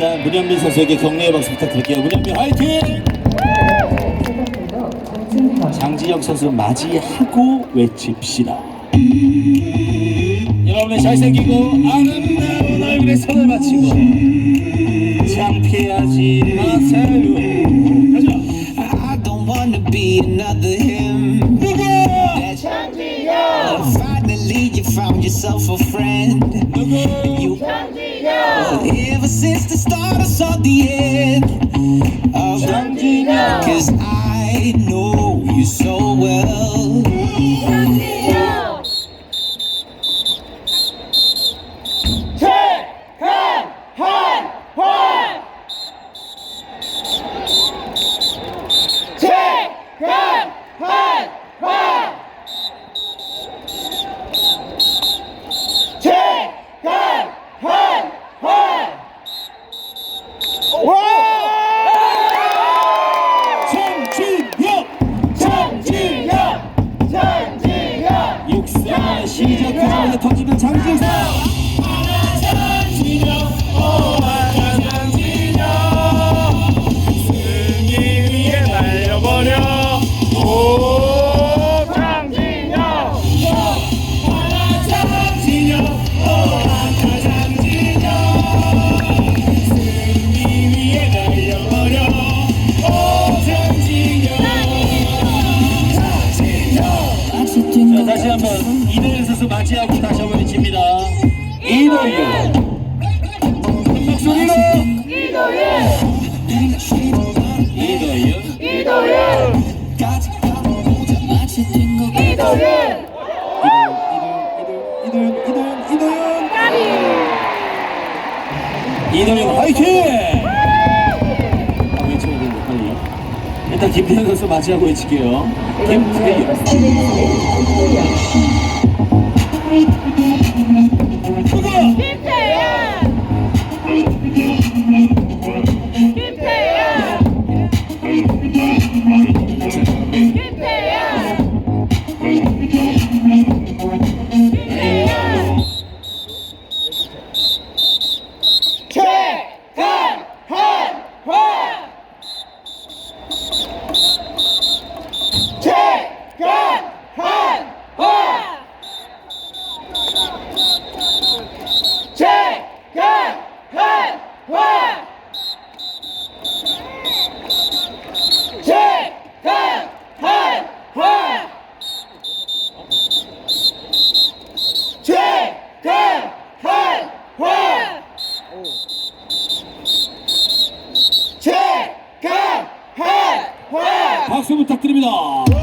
위한 문현민 선수에게 격려의 박수 부탁드릴게요. 문현민 화이팅! 장진영 선수 맞이하고 외칩시다. 여러분의 잘생기고 아름다운 얼굴에 손을 맞추고 창피하지 마세요. 가자. I don't wanna be another lead, you found yourself a friend. You well, ever since the start, I saw the end of Cause I know you so well. 자, 다시 한번 이도현 선수 맞이하고 다시 한번 외칩니다. 이도현! 큰 목소리로! 이도현! 이도현, 이도현, 이도현! 이도현 화이팅! 일단 김태현 선수 맞이하고 외칠게요. 김태현. 박수 부탁드립니다.